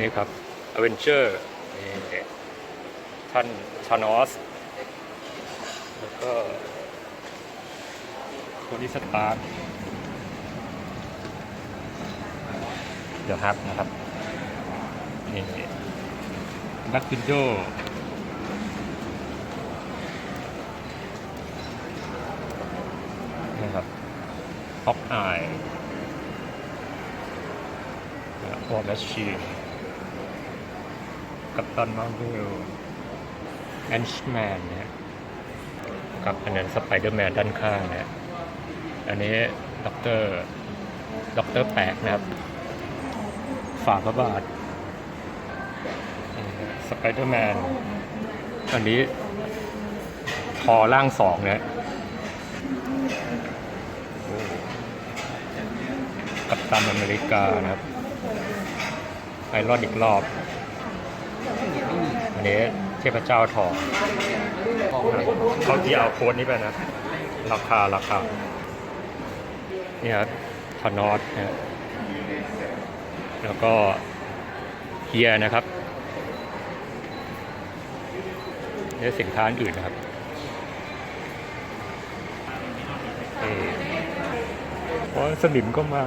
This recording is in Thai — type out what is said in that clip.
นี่ครับอเวนเจอร์นี่ท่านชานอส แล้วก็โทนี่สตาร์เดี๋ยวฮับนะครับนี่บัคคินโดนี่ครับฮอกอายวอร์แมชชีน กัปตันมาร์เวลแอนชแมนนะกับอันนั้นสไปเดอร์แมนด้านข้างนะอันนี้ด็อกเตอร์ด็อกเตอร์แปลกนะครับฝ่าพระบาทสไปเดอร์แมนอันนี้ทอร่างสองนะกัปตันอเมริกานะครับไอรอดอีกรอบ อันนี้เทพเจ้าทองเขาที่เอาโค้ดนี้ไปนะ ราคาราคาเนี่ยครับทนอสนะฮะแล้วก็เฮียนะครับเนี่ยสินค้าอื่นนะครับเออโอ้ยสนิมก็มา